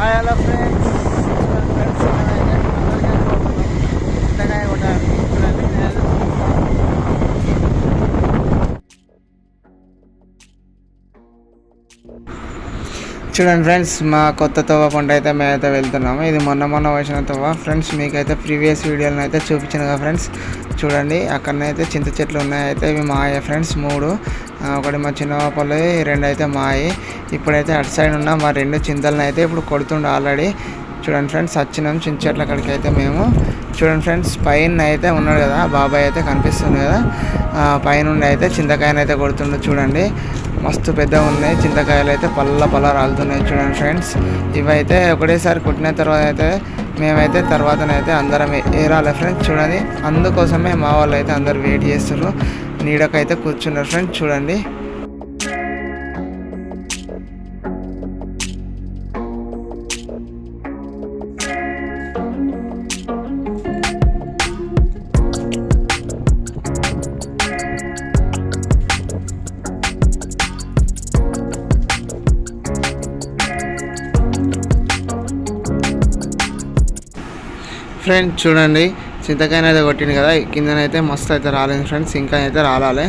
Hi, hello friends. చూడండి friends మా కొత్త తవ్వ పంట అయితే మేమైతే వెళ్తున్నాము. ఇది మొన్న మొన్న వచ్చిన తవ్వ ఫ్రెండ్స్ మీకైతే ప్రీవియస్ వీడియోలను అయితే చూపించాను కదా ఫ్రెండ్స్. చూడండి అక్కడనైతే చింత చెట్లు ఉన్నాయి. అయితే ఇవి మాయ ఫ్రెండ్స్ మూడు. ఒకటి మా చిన్నపల్లి రెండు అయితే మాయి. ఇప్పుడైతే అటు సైడ్ ఉన్న. మా రెండు చింతలను అయితే ఇప్పుడు కొడుతుండే ఆల్రెడీ. చూడండి ఫ్రెండ్స్ వచ్చినాం చింత చెట్ల అక్కడికి అయితే మేము. చూడండి ఫ్రెండ్స్ పైన అయితే ఉన్నాడు కదా బాబాయ్ అయితే కనిపిస్తుంది కదా. పైనుండి అయితే చింతకాయను అయితే కొడుతుండే చూడండి. మస్తు పెద్దగా ఉన్నాయి. చింతకాయలు అయితే పల్ల పల్ల రాలుతున్నాయి చూడండి ఫ్రెండ్స్. ఇవైతే ఒకటేసారి కొట్టిన తర్వాత అయితే మేమైతే తర్వాతనైతే అందరం ఏ- ఏరాలి ఫ్రెండ్స్ చూడండి. అందుకోసమే మా వాళ్ళు అయితే అందరు వెయిట్ చేస్తారు నీడకైతే కూర్చున్నారు ఫ్రెండ్స్ చూడండి. ఫ్రెండ్స్ చూడండి. చింతకాయన అయితే కొట్టింది కదా కిందనైతే మస్తు అయితే రాలేదు ఫ్రెండ్స్. ఇంకా అయితే రాలాలి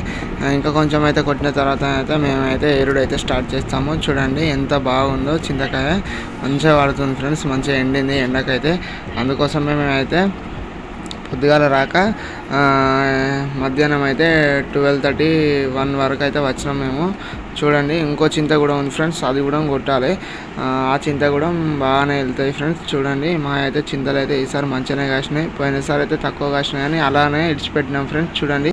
ఇంకా కొంచెం అయితే కొట్టిన తర్వాత అయితే మేమైతే ఏరుడు అయితే స్టార్ట్ చేస్తాము. చూడండి ఎంత బాగుందో చింతకాయ. మంచిగా పడుతుంది ఫ్రెండ్స్. మంచిగా ఎండింది ఎండకైతే. అందుకోసమే మేమైతే పొద్దుగాల రాక మధ్యాహ్నం అయితే ట్వెల్వ్ థర్టీ వన్ వరకు అయితే వచ్చినాం మేము. చూడండి ఇంకో చింత కూడా ఉంది ఫ్రెండ్స్ అది కూడా కొట్టాలి. ఆ, చింత కూడా బాగానే వెళ్తాయి ఫ్రెండ్స్ చూడండి. మా అయితే చింతలు అయితే ఈసారి మంచిగానే కాసినాయి పోయినసారి అయితే తక్కువ కాసినాయి కానీ అలానే ఇడిచిపెట్టినాం ఫ్రెండ్స్ చూడండి.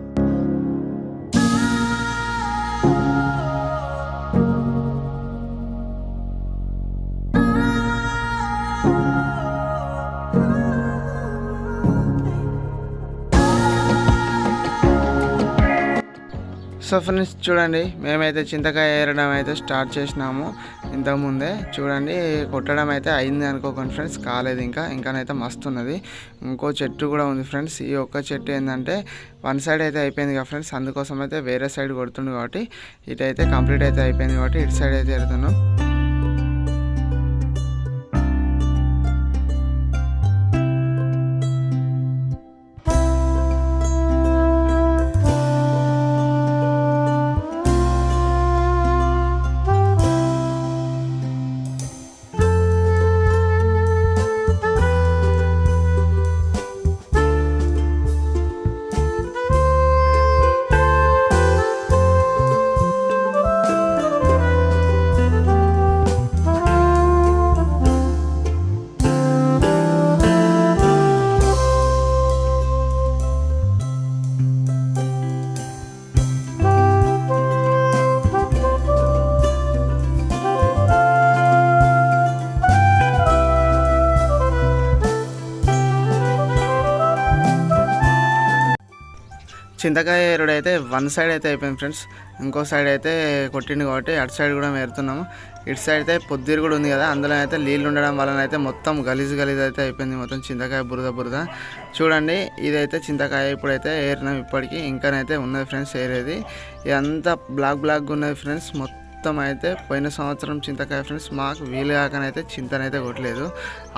సో ఫ్రెండ్స్ చూడండి. మేమైతే చింతకాయ ఏరడం అయితే స్టార్ట్ చేసినాము. ఇంతకుముందే చూడండి కొట్టడం అయితే అయింది అనుకోకండి ఫ్రెండ్స్. కాలేదు ఇంకా. ఇంకానైతే మస్తు ఉన్నది. ఇంకో చెట్టు కూడా ఉంది ఫ్రెండ్స్. ఈ ఒక్క చెట్టు ఏంటంటే వన్ సైడ్ అయితే అయిపోయింది కదా ఫ్రెండ్స్. అందుకోసం అయితే వేరే సైడ్ కొడుతుండు కాబట్టి ఇటు అయితే కంప్లీట్ అయితే అయిపోయింది కాబట్టి ఇటు సైడ్ అయితే వెళ్తున్నాం చింతకాయ ఎరుడు అయితే వన్ సైడ్ అయితే అయిపోయింది ఫ్రెండ్స్. ఇంకో సైడ్ అయితే కొట్టింది కాబట్టి అటు సైడ్ కూడా ఏరుతున్నాము ఇటు సైడ్ అయితే పొద్దురు కూడా ఉంది కదా అందులో అయితే నీళ్ళు ఉండడం వలన అయితే మొత్తం గలీజ్ గలీజ్ అయితే అయిపోయింది మొత్తం చింతకాయ బురద బురద. చూడండి ఇదైతే చింతకాయ ఇప్పుడైతే ఏరినాం ఇప్పటికీ. ఇంకానైతే ఉన్నది ఫ్రెండ్స్ ఏరేది. ఇదంతా బ్లాక్ బ్లాక్గా ఉన్నది ఫ్రెండ్స్ మొత్తం మొత్తం అయితే పోయిన సంవత్సరం చింతకాయ ఫ్రెండ్స్ మాకు వీలు కాకనైతే చింతనైతే కొట్టలేదు.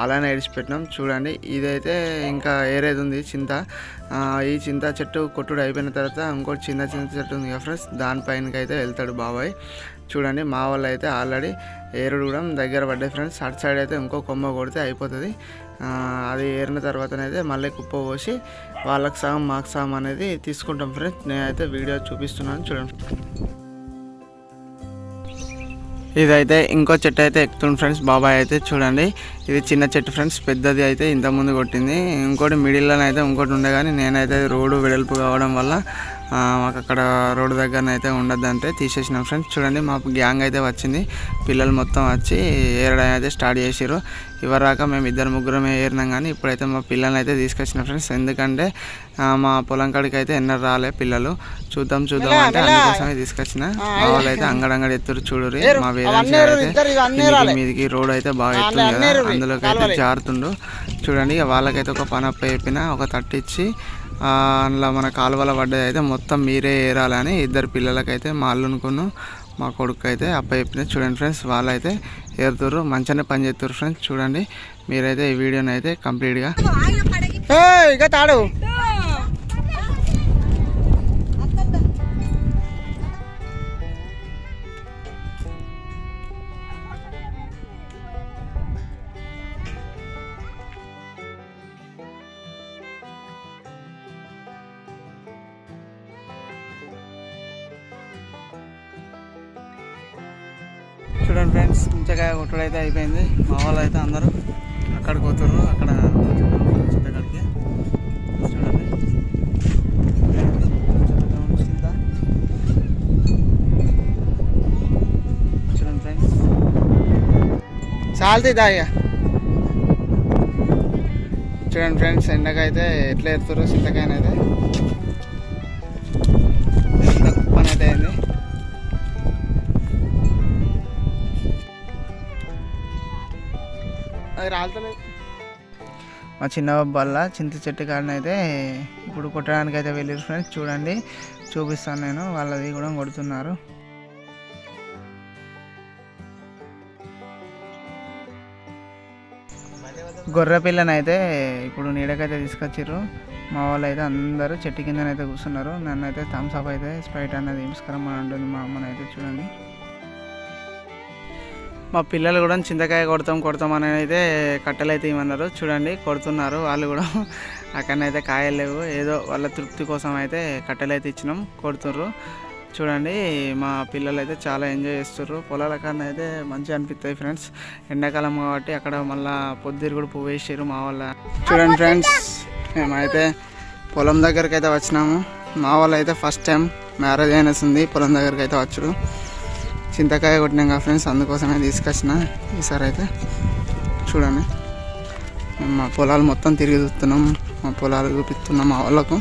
అలానే ఇడిచిపెట్టినాం చూడండి ఇదైతే ఇంకా ఏరేది ఉంది చింత ఈ చింత చెట్టు కొట్టుడు అయిపోయిన తర్వాత ఇంకోటి చిన్న చిన్న చెట్టు ఉంది కదా ఫ్రెండ్స్ దానిపైనకి అయితే వెళ్తాడు బాబాయ్. చూడండి మా వాళ్ళు అయితే ఆల్రెడీ ఏరుడు కూడా దగ్గర పడ్డాయి ఫ్రెండ్స్. అటు సైడ్ అయితే ఇంకో కొమ్మ కొడితే అయిపోతుంది. అది ఏరిన తర్వాతనైతే మళ్ళీ కుప్ప పోసి వాళ్ళకి సగం మాకు సగం అనేది తీసుకుంటాం ఫ్రెండ్స్. నేనైతే వీడియో చూపిస్తున్నాను చూడండి. ఇదైతే ఇంకో చెట్టు అయితే ఎక్కుతుంది ఫ్రెండ్స్. బాబాయ్ అయితే చూడండి. ఇది చిన్న చెట్టు ఫ్రెండ్స్. పెద్దది అయితే ఇంత ముందు కొట్టింది. ఇంకోటి మిడిల్లో అయితే ఇంకోటి ఉండే కానీ నేనైతే రోడ్డు వెడల్పు కావడం వల్ల మాకు అక్కడ రోడ్డు దగ్గర అయితే ఉండద్దంటే తీసేసినాం ఫ్రెండ్స్. చూడండి మా గ్యాంగ్ అయితే వచ్చింది. పిల్లలు మొత్తం వచ్చి ఏరడం అయితే స్టార్ట్ చేసిర్రు. ఇవరాక మేము ఇద్దరు ముగ్గురమే ఏరినాం కానీ ఇప్పుడైతే మా పిల్లల్ని అయితే తీసుకొచ్చిన ఫ్రెండ్స్. ఎందుకంటే మా పొలం కాడికి అయితే ఎన్నరు రాలే పిల్లలు. చూద్దాం చూద్దాం అంటే అందుకోసమే తీసుకొచ్చిన. వాళ్ళు అయితే అంగడంగడి ఎత్తురు చూడురి మా కిందికి మీదికి రోడ్ అయితే బాగా ఎత్తుంది కదా. అందులోకి అయితే జారుతుండు చూడండి వాళ్ళకైతే ఒక పని అప్ప చెప్పిన ఒక తట్టిచ్చి అందులో మన కాలువల పడ్డది అయితే మొత్తం మీరే ఏరాలని ఇద్దరు పిల్లలకైతే మా అల్లునుకును మా కొడుకు అయితే అప్ప చెప్పిన చూడండి ఫ్రెండ్స్ వాళ్ళైతే ఏరుతుర్రు మంచిగానే పని చేస్తారు ఫ్రెండ్స్. చూడండి మీరైతే ఈ వీడియోని అయితే కంప్లీట్గా ఇక తాడు. చూడండి ఫ్రెండ్స్ ముంచకాయ కొట్టుడు అయితే అయిపోయింది. మా వాళ్ళు అయితే అందరూ అక్కడికి పోతుర్రు అక్కడ చింతకాడికి చూడండి. చూడండి ఫ్రెండ్స్. చాలుతుంది దాగా చూడండి ఫ్రెండ్స్ ఎండకైతే ఎట్లా ఎత్తురు చింతకాయనైతే. అది రాలతలేదు. మా చిన్న బల్ల చింత చెట్టు కాడనైతే అయితే ఇప్పుడు కొట్టడానికి అయితే వెళ్ళారు ఫ్రెండ్స్. చూడండి చూపిస్తాను నేను. వాళ్ళది కూడా కొడుతున్నారు. గొర్రె పిల్లనైతే ఇప్పుడు నీడకైతే తీసుకొచ్చారు మా వాళ్ళు అయితే అందరూ చెట్టు కిందనైతే కూర్చున్నారు. నన్ను అయితే థమ్స్ అప్ అయితే స్ప్రైట్ అన్నది తీసుకురమ్మని ఉంటుంది మా అమ్మనైతే. చూడండి. మా పిల్లలు కూడా చింతకాయ కొడతాం కొడతాం అని అయితే కట్టెలు అయితే ఇవ్వన్నారు చూడండి కొడుతున్నారు వాళ్ళు కూడా. అక్కడనైతే కాయలు లేవు. ఏదో వాళ్ళ తృప్తి కోసం అయితే కట్టెలు అయితే ఇచ్చినాం కొడుతుర్రు. చూడండి మా పిల్లలు అయితే చాలా ఎంజాయ్ చేస్తుర్రు. పొలాల కన్నా అయితే మంచిగా అనిపిస్తాయి ఫ్రెండ్స్ ఎండాకాలం కాబట్టి అక్కడ మళ్ళీ పొద్దురు కూడా పువ్వు వేసారు మా వాళ్ళ. చూడండి ఫ్రెండ్స్ మేమైతే పొలం దగ్గరికి అయితే వచ్చినాము. మా వాళ్ళు అయితే ఫస్ట్ టైం మ్యారేజ్ అయినస్తుంది పొలం దగ్గరికి అయితే వచ్చుడు. చింతకాయ కొట్టినాం కదా ఫ్రెండ్స్ అందుకోసమే తీసుకొచ్చిన. ఈసారి అయితే చూడండి. మేము మా పొలాలు మొత్తం తిరిగి చూస్తున్నాం. మా పొలాలు చూపిస్తున్నాం మా వాళ్ళకు.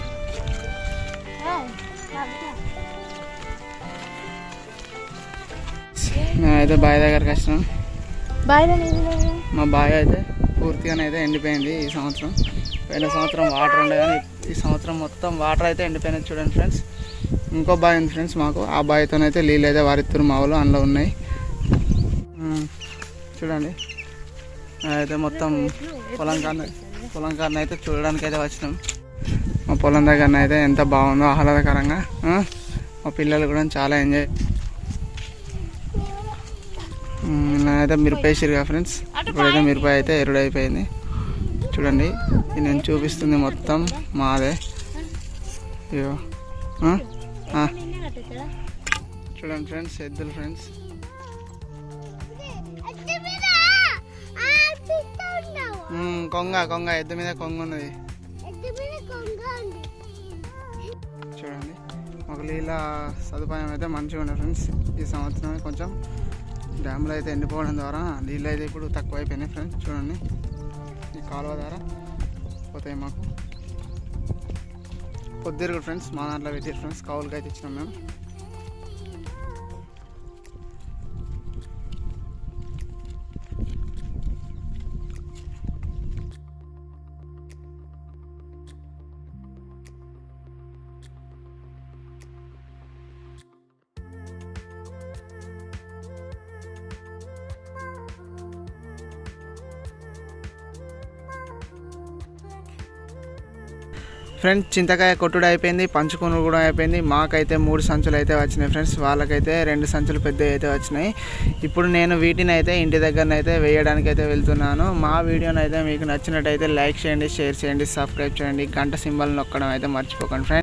మేమైతే బావి దగ్గరికి వచ్చినాం. మా బావి అయితే పూర్తిగానైతే ఎండిపోయింది ఈ సంవత్సరం. పోయిన సంవత్సరం వాటర్ ఉండే కానీ ఈ సంవత్సరం మొత్తం వాటర్ అయితే ఎండిపోయినది చూడండి ఫ్రెండ్స్. ఇంకో బాయ్ ఉంది ఫ్రెండ్స్ మాకు. ఆ బాయ్తోనైతే నీళ్ళు అయితే వారిత్తురు మా వాళ్ళు అందులో ఉన్నాయి. చూడండి. అయితే మొత్తం పొలం కాడ పొలం కాడ అయితే చూడడానికి అయితే వచ్చినాం. మా పొలం దగ్గర అయితే ఎంత బాగుందో ఆహ్లాదకరంగా. మా పిల్లలు కూడా చాలా ఎంజాయ్ అయితే మిరపేసారు కదా ఫ్రెండ్స్. ఇప్పుడైతే మిరపకాయ అయితే ఎరుడైపోయింది. చూడండి ఇది నేను చూపిస్తుంది మొత్తం మాదే. అయ్యో చూడండి ఫ్రెండ్స్ ఎద్దులు ఫ్రెండ్స్. కొంగ కొంగ ఎద్దు మీద కొంగ ఉన్నది. చూడండి ఒక నీళ్ళ సదుపాయం అయితే మంచిగా ఉండే ఫ్రెండ్స్ ఈ సంవత్సరం కొంచెం. డ్యామ్లో అయితే ఎండిపోవడం ద్వారా నీళ్ళు అయితే ఇప్పుడు తక్కువ అయిపోయినాయి ఫ్రెండ్స్ చూడండి. ఈ కాలువ ద్వారా పోతాయి మాకు. పొద్దురుగుడు ఫ్రెండ్స్ మా దాంట్లో పెట్టారు ఫ్రెండ్స్ కావులకి అయితే ఇచ్చినాం మేము. ఫ్రెండ్స్ చింతకాయ కొట్టుడు అయిపోయింది పంచుకొని కూడా అయిపోయింది. మాకైతే మూడు సంచులు అయితే వచ్చినాయి ఫ్రెండ్స్ వాళ్ళకైతే రెండు సంచులు పెద్ద అయితే వచ్చినాయి. ఇప్పుడు నేను వీటిని అయితే ఇంటి దగ్గరనైతే వేయడానికి అయితే వెళ్తున్నాను. మా వీడియోని అయితే మీకు నచ్చినట్టయితే లైక్ చేయండి షేర్ చేయండి సబ్స్క్రైబ్ చేయండి. గంట సింబల్ నొక్కడం అయితే మర్చిపోకండి ఫ్రెండ్స్